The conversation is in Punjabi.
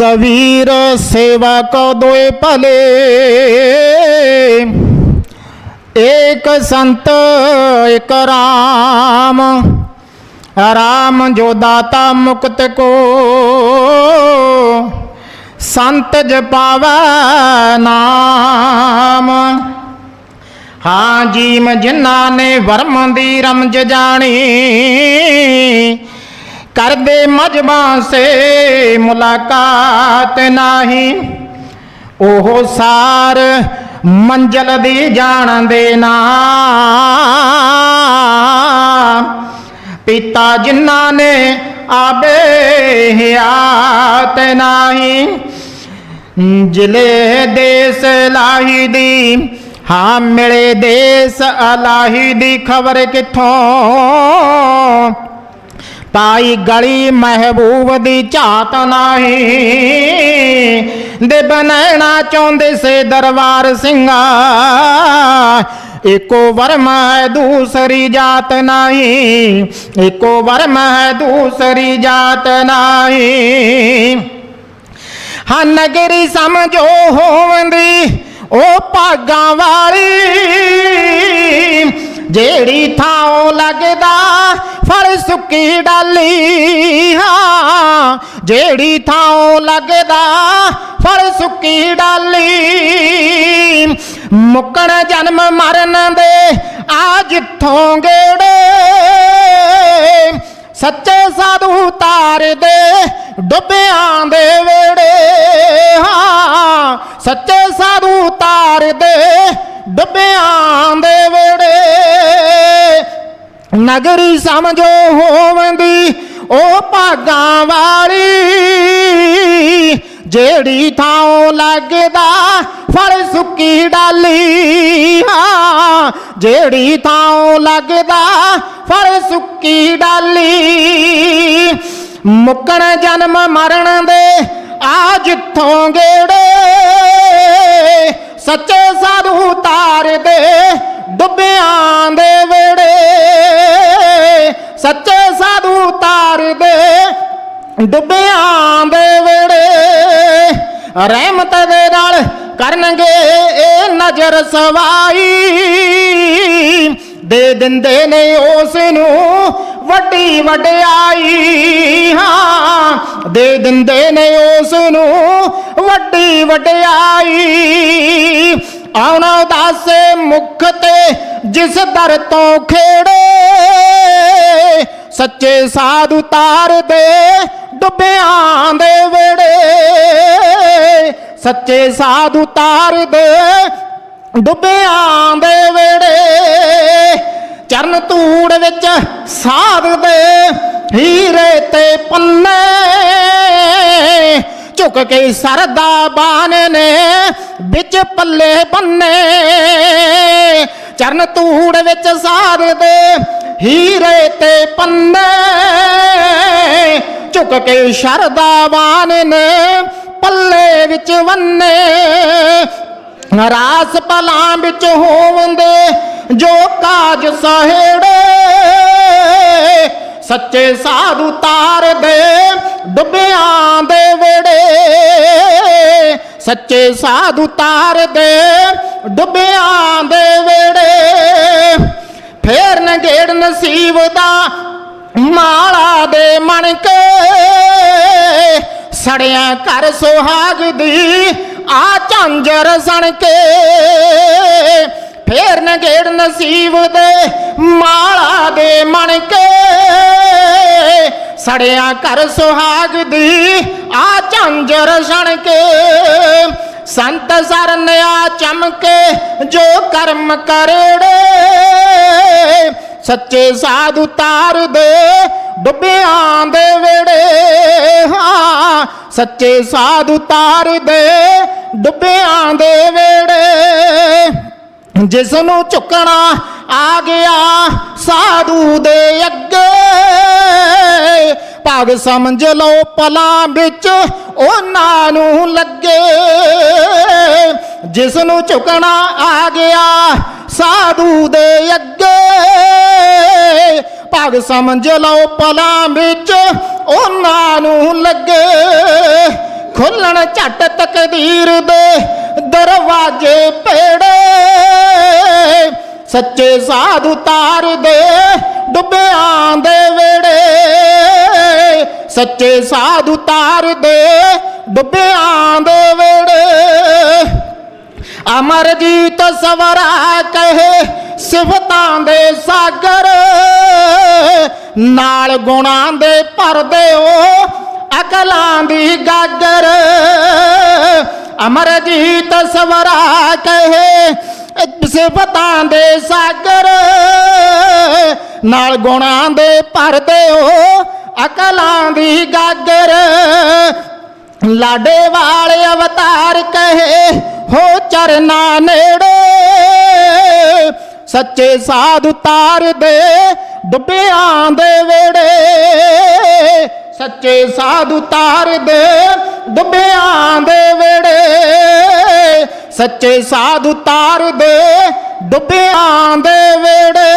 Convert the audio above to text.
ਕਬੀਰ ਸੇਵਾ ਕੋ ਦੋਏ ਭਲੇ। ਏਕ ਸੰਤ ਏਕ ਰਾਮ। ਰਾਮ ਜੋ ਦਾਤਾ ਮੁਕਤ ਕੋ। ਸੰਤ ਜਪਾਵੈ ਨਾਮ। ਹਾਂ ਜੀਮ ਜਿਨ੍ਹਾਂ ਨੇ ਵਰਮ ਦੀ ਰਮਜ ਜਾਣੀ। ਕਰਦੇ ਮਜਬਾਂ ਸੇ ਮੁਲਾਕਾਤ ਨਹੀਂ। ਉਹ ਸਾਰ ਮੰਜ਼ਲ ਦੀ ਜਾਣਦੇ ਨਾ। ਪਿਤਾ ਜਿਨ੍ਹਾਂ ਨੇ ਆਬੇ ਹਿਆਤ ਨਹੀਂ। ਜਿਲੇ ਦੇਸ ਲਾਹੀ ਦੀ, ਹਾਂ ਮਿਲੇ ਦੇਸ ਅਲਾਹੀ ਦੀ ਖਬਰ ਕਿੱਥੋਂ? ਤਾਈ ਗਲੀ ਮਹਿਬੂਬ ਦੀ ਝਾਤ ਨਹੀਂ। ਦੇ ਬਣਾਣਾ ਚਾਹੁੰਦੇ ਸੇ ਦਰਬਾਰ ਸਿੰਘਾ। ਏਕੋ ਵਰਮ ਹੈ ਦੂਸਰੀ ਜਾਤ ਨਹੀਂ। ਏਕੋ ਵਰਮ ਹੈ ਦੂਸਰੀ ਜਾਤ ਨਹੀਂ। ਹਾਂ ਨਗਰੀ ਸਮਝੋ ਹੋਵੰਦੀ ਉਹ ਭਾਗਾਂ ਵਾਲੀ। ਜਿਹੜੀ ਥਾਂ ਲੱਗਦਾ ਫਲ ਸੁੱਕੀ ਡਾਲੀ, ਹਾਂ, ਜਿਹੜੀ ਥਾਂ ਲੱਗਦਾ ਫਲ ਸੁੱਕੀ ਡਾਲੀ। ਮੁੱਕਣ ਜਨਮ ਮਰਨ ਦੇ ਆ ਜਿੱਥੋਂ ਗੇੜੇ, ਸੱਚੇ ਸਾਧੂ ਤਾਰ ਦੇ ਡੁੱਬਿਆਂ ਦੇ ਵੇੜੇ। ਨਗਰੀ ਸਮਝੋ ਹੋਵੰਦੀ, ਉਹ ਭਾਗਾਂ ਵਾਲੀ। ਜਿਹੜੀ ਥਾਂ ਲੱਗਦਾ, ਫਲ ਸੁੱਕੀ ਡਾਲੀ। ਹਾਂ, ਜਿਹੜੀ ਥਾਂ ਲੱਗਦਾ, ਫਲ ਸੁੱਕੀ ਡਾਲੀ। ਮੁੱਕਣ ਜਨਮ ਮਰਨ ਦੇ ਆ ਜਿੱਥੋਂ ਗੇੜੇ। ਸੱਚੇ ਸਾਧੂ ਤਾਰ ਦੇ ਡੁੱਬਿਆਂ ਦੇ ਸੱਚੇ ਸਾਧੂ ਤਾਰ ਦੇ ਡੁੱਬਿਆਂ ਦੇ ਵੇੜੇ, ਰਹਿਮਤ ਦੇ ਨਾਲ ਕਰਨਗੇ ਇਹ ਨਜ਼ਰ ਸਵਾਈ। ਦੇ ਦਿੰਦੇ ਨੇ ਉਸ ਨੂੰ ਵੱਡੀ ਵਡਿਆਈ, ਹਾਂ। ਦੇ ਦਿੰਦੇ ਨੇ ਉਸ ਨੂੰ ਵੱਡੀ ਵਡਿਆਈ। ਆਉਣਾ ਦਾਸੇ ਮੁਖ ਤੇ ਜਿਸ ਦਰ ਤੋਂ ਖੇੜੇ ਸੱਚੇ ਸਾਧੂ ਤਾਰ ਦੇ ਡੁੱਬਿਆਂ ਦੇ ਵੇੜੇ। ਸੱਚੇ ਸਾਧੂ ਤਾਰ ਦੇ ਡੁੱਬਿਆਂ ਦੇ ਵੇੜੇ। ਚਰਨ ਧੂੜ ਵਿੱਚ ਸਾਧ ਦੇ ਹੀਰੇ ਤੇ ਪੰਨੇ। ਝੁਕ ਕੇ ਸਰਦਾ ਬਾਨ ਨੇ ਵਿੱਚ ਪੱਲੇ ਬੰਨੇ। ਚਰਨ ਧੂੜ ਵਿੱਚ ਸਾਧ ਦੇ ਹੀਰੇ ਤੇ ਪੰਨੇ ਝੁਕ ਕੇ ਸ਼ਰਦਾਵਾਨ ਨੇ ਪੱਲੇ ਵਿੱਚ ਵੰਨੇ। ਰਾਸ ਪਲਾਂ ਵਿੱਚ ਹੋਵੰਦੇ ਜੋ ਕਾਜ ਸਹੇੜੇ। ਸੱਚੇ ਸਾਧੂ ਤਾਰ ਦੇ ਡੁੱਬਿਆਂ ਦੇ ਵੇੜੇ ਸੱਚੇ ਸਾਧੂ ਤਾਰ ਦੇ ਡੁੱਬਿਆਂ ਦੇ ਵੇੜੇ ਫੇਰ ਨਸੀਬ ਦਾ ਮਾਲਾ ਦੇ ਮਣ ਕੇ ਸੜਿਆ ਘਰ ਸੁਹਾਗ ਦੀ ਆ ਝਾਂਜਰ ਸਣ ਕੇ ਫੇਰ ਨਗੇੜ ਨਸੀਬ ਦੇ ਮਾਲਾ ਦੇ ਮਣ ਕੇ ਸੜਿਆ ਘਰ ਸੁਹਾਗ ਦੀ ਆ ਝਾਂਜਰ ਸਣ ਕੇ ਸੰਤ ਸਰਨਿਆ ਚਮਕੇ ਜੋ ਕਰਮ ਕਰੜੇ ਸੱਚੇ ਸਾਧੂ ਤਾਰ ਦੇ ਡੁੱਬਿਆਂ ਦੇ ਵੇੜੇ। ਹਾਂ, ਸੱਚੇ ਸਾਧੂ ਤਾਰ ਦੇ ਡੁੱਬਿਆਂ ਦੇ ਵੇੜੇ। ਜਿਸ ਨੂੰ ਝੁਕਣਾ ਆ ਗਿਆ ਸਾਧੂ ਦੇ ਅੱਗੇ। ਭਾਗ ਸਮਝ ਲਓ ਪਲਾਂ ਵਿੱਚ ਉਹਨਾਂ ਨੂੰ ਲੱਗੇ। ਜਿਸ ਨੂੰ ਝੁਕਣਾ ਆ ਗਿਆ ਸਾਧੂ ਦੇ ਅੱਗੇ। ਭਾਗ ਸਮਝ ਲਓ ਪਲਾਂ ਵਿੱਚ ਉਹਨਾਂ ਨੂੰ ਲੱਗੇ। ਖੁੱਲਣ ਝੱਟ ਤਕਦੀਰ ਦੇ ਦਰਵਾਜ਼ੇ ਪੇੜੇ। ਸੱਚੇ ਸਾਧੂ ਤਾਰ ਦੇ ਡੁੱਬਿਆਂ ਦੇ ਵੇੜੇ। ਸੱਚੇ ਸਾਧੂ ਤਾਰ ਦੇ ਡੁੱਬਿਆਂ ਦੇ ਵੇੜੇ। ਅਮਰਜੀਤ ਸਵਰਾ ਕਹੇ, ਸਿਫਤਾਂ ਦੇ ਸਾਗਰ। ਨਾਲ ਗੁਣਾਂ ਦੇ ਭਰਦੇ ਓ ਅਕਲਾਂ ਦੀ ਗਾਗਰ। ਅਮਰਜੀਤ ਸਵਰਾ ਕਹੇ, ਸਿਫਤਾਂ ਦੇ ਸਾਗਰ। ਨਾਲ ਗੁਣਾਂ ਦੇ ਭਰਦੇ ਓ ਅਕਲਾਂ ਦੀ ਗਾਗਰ। ਲਾਡੇ ਵਾਲੇ ਅਵਤਾਰ ਕਹੇ ਹੋ ਚਰਨਾ ਨੇੜੇ, ਸੱਚੇ ਸਾਧੂ ਤਾਰ ਦੇ ਡੁੱਬਿਆਂ ਦੇ ਵੇੜੇ ਸੱਚੇ ਸਾਧੂ ਤਾਰ ਦੇ ਡੁੱਬਿਆਂ ਦੇ ਵੇੜੇ ਸੱਚੇ ਸਾਧੂ ਤਾਰ ਦੇ ਡੁੱਬਿਆਂ ਦੇ ਵੇੜੇ